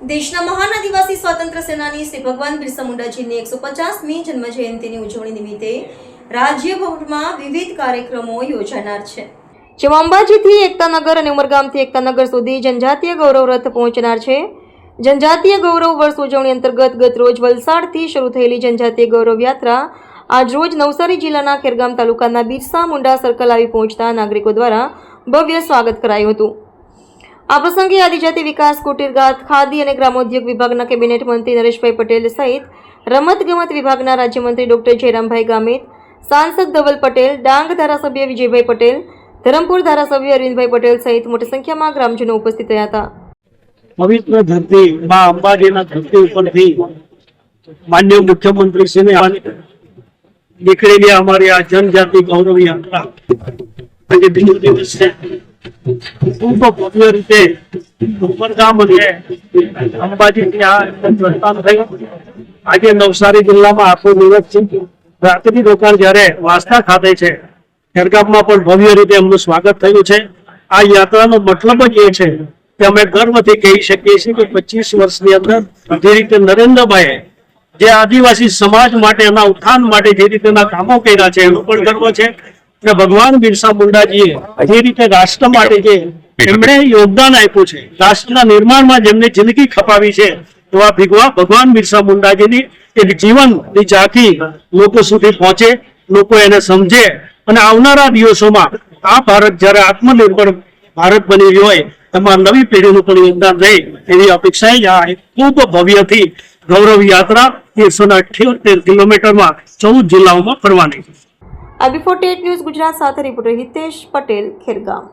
દેશના મહાન આદિવાસી સ્વાતંત્ર્ય સેનાની શ્રી ભગવાન બિરસા મુંડાજીની એકસો પચાસમી જન્મ જયંતિની ઉજવણી નિમિત્તે રાજ્યભરમાં વિવિધ કાર્યક્રમો યોજાનાર છે. જેમાં અંબાજીથી એકતાનગર અને ઉમરગામથી એકતાનગર સુધી જનજાતીય ગૌરવ રથ પહોંચનાર છે. જનજાતીય ગૌરવ વર્ષ ઉજવણી અંતર્ગત ગત રોજ વલસાડથી શરૂ થયેલી જનજાતીય ગૌરવ યાત્રા આજ રોજ નવસારી જિલ્લાના ખેરગામ તાલુકાના બિરસા મુંડા સર્કલ આવી પહોંચતા નાગરિકો દ્વારા ભવ્ય સ્વાગત કરાયું હતું. આ પ્રસંગે આદિજાતિ વિકાસ કુટીર ગાત ખાદી અને ગ્રામોદ્યોગ વિભાગના કેબિનેટ મંત્રી નરેશભાઈ પટેલ સહિત રમતગમત વિભાગના રાજ્યમંત્રી ડોક્ટર જયરામભાઈ ગામિત, સાંસદ ધવલ પટેલ, ડાંગ ધારાસભ્ય વિજયભાઈ પટેલ, ધરમપુર ધારાસભ્ય અરવિંદભાઈ પટેલ સહિત મોટી સંખ્યામાં ગ્રામજનો ઉપસ્થિત રહ્યા હતા. પવિત્ર ધરતી, માં અંબાજીના ધરતી ઉપરથી માન્ય મુખ્યમંત્રી શ્રીને નીકળેલી અમારી આ જનજાતિ ગૌરવ યાત્રા. આજે બીજો દિવસ છે. ખૂબ ભવ્ય રીતે ઉપરગામ અને અંબાજી ત્યાં થયું આજે નવસારી જિલ્લામાં આખો દિવસ છે. રાત્રિ રોકાણ જ્યારે વાસ્તા ખાતે છે ખેરગામમાં પણ ભવ્ય રીતે એમનું સ્વાગત થયું છે. આ યાત્રાનો મતલબ જ એ છે કે અમે ગર્વથી કહી શકીએ છીએ કે પચીસ વર્ષની અંદર જે રીતે નરેન્દ્રભાઈએ જે આદિવાસી સમાજ માટે એના ઉત્થાન માટે જે રીતેના કામો કર્યા છે, એનો પણ ગર્વ છે. અને ભગવાન બિરસા મુંડાજીએ જે રીતે રાષ્ટ્ર માટે જે એમણે યોગદાન આપ્યું છે, રાષ્ટ્રના નિર્માણમાં જેમને જિંદગી ખપાવી છે એવા ભીગવા ભગવાન બિરસા મુંડાજીની એક જીવનની ઝાંખી લોકો સુધી પહોંચે, લોકો એને સમજે અને આવનારા દિવસોમાં આ ભારત જ્યારે આત્મનિર્ભર ભારત બની રહ્યો હોય, એમાં નવી પેઢીનું પણ યોગદાન રહે એવી અપેક્ષાએ આ ખૂબ ભવ્યથી ગૌરવ યાત્રા એકસો ને અઠ્યોતેર કિલોમીટરમાં ચૌદ જિલ્લાઓમાં ફરવાની છે. આ બિફોર ટેટ ન્યૂઝ ગુજરાત સાથે રિપોર્ટર હિતેશ પટેલ ખેરગામ.